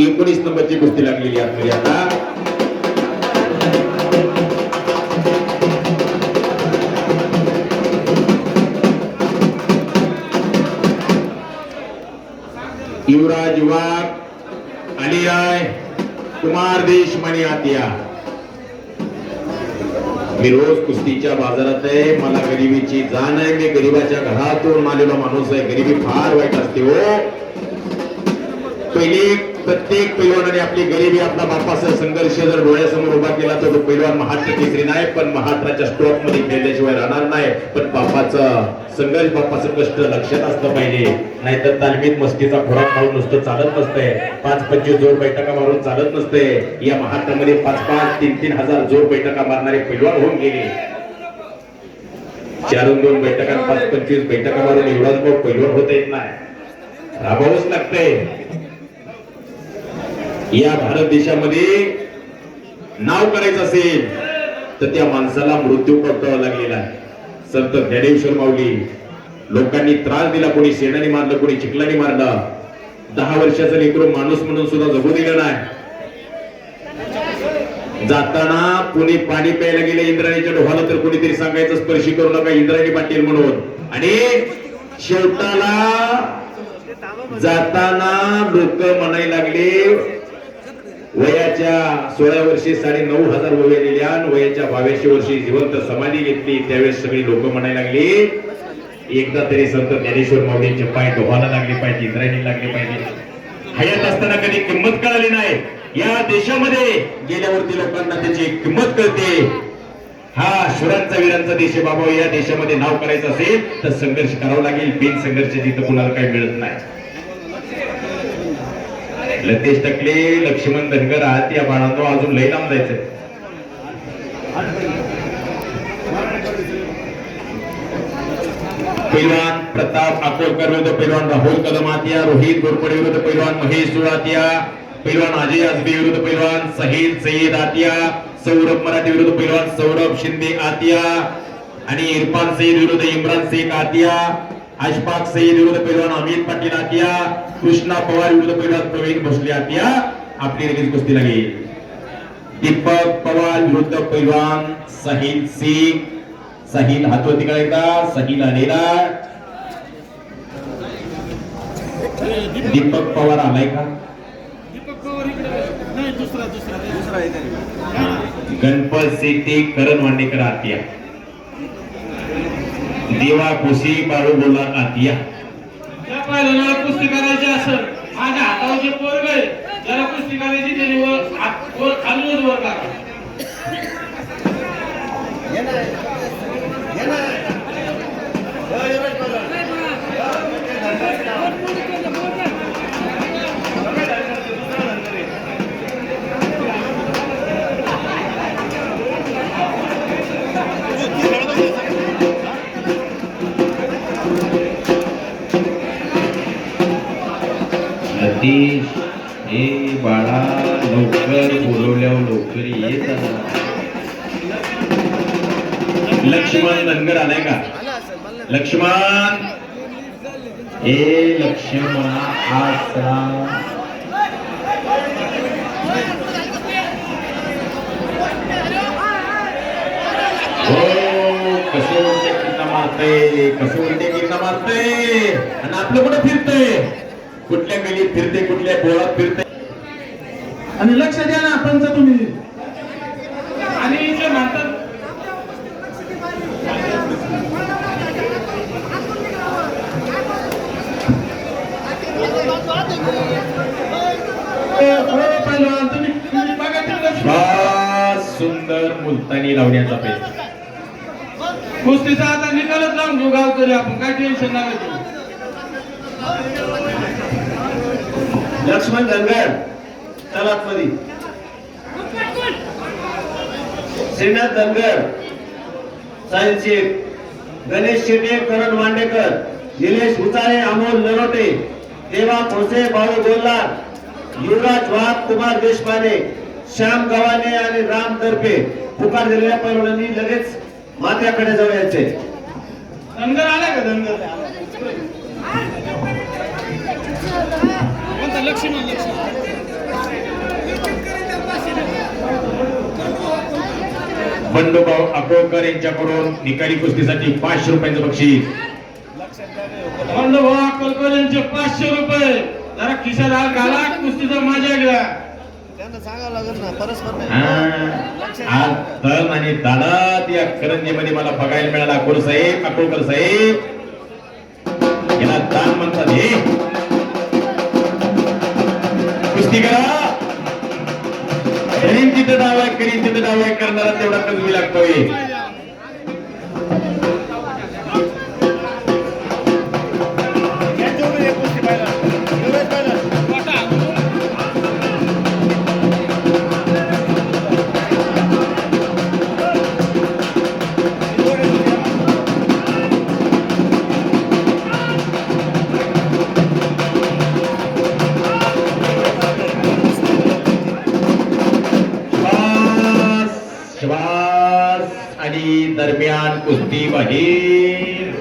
एकोणीस नंबरची कुस्ती लागलेली आपली आता. युवराज वाघ आली आय कुमार देशमणी आतिया. मी रोज कुस्तीच्या बाजारात आहे मला गरिबीची जाण आहे मी गरीबाच्या घरातून आलेला माणूस आहे गरिबी फार वाईट असते हो. पहिले प्रत्येक पैलवानाने आपली गरिबी आपला बापाचा संघर्ष जर डोळ्यासमोर उभा केला तर तो पैलवान महाराष्ट्र केसरी नाही पण महाराष्ट्राच्या स्टॉकमध्ये खेळल्याशिवाय राहणार नाही. पण बापाचा संघर्ष बापाचं कष्ट लक्षात असलं पाहिजे. नाहीतर तालमीत मस्तीचा खोराक खाऊन नुसतं चालत नसतंय. पाच पंचवीस जोर बैठका मारून चालत नसते या महाराष्ट्रामध्ये पाच पाच तीन तीन हजार जोर बैठका मारणारे पैलवान होऊन गेले. चारून दोन बैठका पाच पंचवीस बैठका मारून एवढाच भाऊ पैलवान होता येत नाही. राबावंच लागतंय. या भारत देशामध्ये नाव करायचं असेल तर त्या माणसाला मृत्यू पडतावा लागलेला आहे. संत ज्ञानेश्वर माऊली लोकांनी त्रास दिला कोणी शेणाने मारलं कोणी चिखलाने मारलं. दहा वर्षाचा लेकरू माणूस म्हणून सुद्धा जगू दिला नाही. जाताना कोणी पाणी प्यायला गेले इंद्राणीच्या डोहाला तर कोणीतरी सांगायचं स्पर्शी करू नका इंद्राणी पाटील म्हणून. आणि शेवटाला जाताना लोक म्हणायला लागले वयाच्या सोळा वर्षी साडे नऊ हजार वय दिल्या आणि वयाच्या बावीसशे वर्षी जिवंत समाधी घेतली. त्यावेळेस सगळी लोक म्हणायला लागली एकदा तरी संत ज्ञानेश्वर माऊलींचे पाय डोहायला लागले पाहिजे इंद्रायणी लागले पाहिजे. हयात असताना कधी किंमत कळाली नाही. या देशामध्ये गेल्यावरती लोकांना त्याची किंमत कळते. हा शुरांचा वीरांचा देश आहे बाबा. या देशामध्ये नाव करायचं असेल तर संघर्ष करावा लागेल. बिन संघर्ष जिथं कुणाला काही मिळत नाही. लतेश टकले लक्ष्मण धनगर आहात या बाळांनो अजून लई लांब जायचंय. पैलवान प्रताप अकोलकर विरुद्ध पैलवान राहुल कदमातिया रोहित घोरपडे विरुद्ध पैलवान महेश सुळातिया पैलवान अजय आजबे विरुद्ध पैलवान सहीद सईद आतिया सौरभ मराठी विरुद्ध पैलवान सौरभ शिंदे आतिया आणि इरफान सईद विरुद्ध इम्रान शेख आतिया अशफाक सईद विरुद्ध पैलवान अमित पाटील आतिया कृष्णा पवार विरुद्ध पैलवान प्रवीण भोसले आतिया आपली लगेच कुस्ती लागेल. दीपक पवार विरुद्ध पैलवान साहिल सिंग. साहिल हातवरती करायचा साहिल आलेला. दीपक पवार आलाय का? गणपत सिद्धी करण वांडेकर आतिया. देवा कुशी बाळू बोला आतिया त्या पहिल्याला कुस्ती करायची असेल माझ्या हातावर जे पोरग आहे ज्याला कुस्ती करायची त्याने वर वर खालूनच वर करा सतीश हे बाळा लवकर बोलवल्यावर लवकर येत लक्ष्मण धनगर आलाय का? लक्ष्मण ए लक्ष्मण आसरा हो कसे उलटे किरणा मारते कसे उलटे किरणा मारते आणि आपलं कुठं फिरतंय? कुठल्या गलीत फिरते कुठल्या बोळात फिरते आणि लक्ष द्या ना पंच तुम्ही आणि जे म्हणतात हो, पहिलवान, तुम्ही तुम्ही बघा ते लक्ष. फार सुंदर मुलतानी लावण्याचा प्रयत्न कुस्तीचा आता निकालच लावून घेऊ गाव तरी आपण काय टेन्शन नाही घेऊ. लक्ष्मण धनगर तलात मध्ये श्रीनाथ धनगर साहिल शेख. गणेश शेटे करण मांडेकर निलेश उचाळे अमोल नरोटे देवा भोसे बाळू गोल्हार युवराज वाघ कुमार देशपांडे श्याम गव्हाणे आणि राम दर्पे. पुकार दिलेल्या पैलवानांनी लगेच माथ्याकडे जाऊ यायचे. धनगर आलाय का? धनगर. लक्ष्मण बंडूभाऊ अकोळकर यांच्याकडून निकाली कुस्तीसाठी पाचशे रुपयांचं बक्षीस. बंडू भाऊ अक्कलकर यांचे पाचशे रुपये. जरा हात घाला कुस्तीचा मजा घ्या. त्यांना सांगावं लागेल ना परस्पर नाही. हा. आज तण आणि दादात या करंजीमध्ये मला बघायला मिळाला अकोळ साहेब? अकोळकर साहेब. याला दान म्हणतात हे. कुस्ती करा करीन तिथं डाव आहे करीन तिथं डाव करणारा तेवढा कमी लागतोय. श्वास आणि दरम्यान कुस्ती बाहेर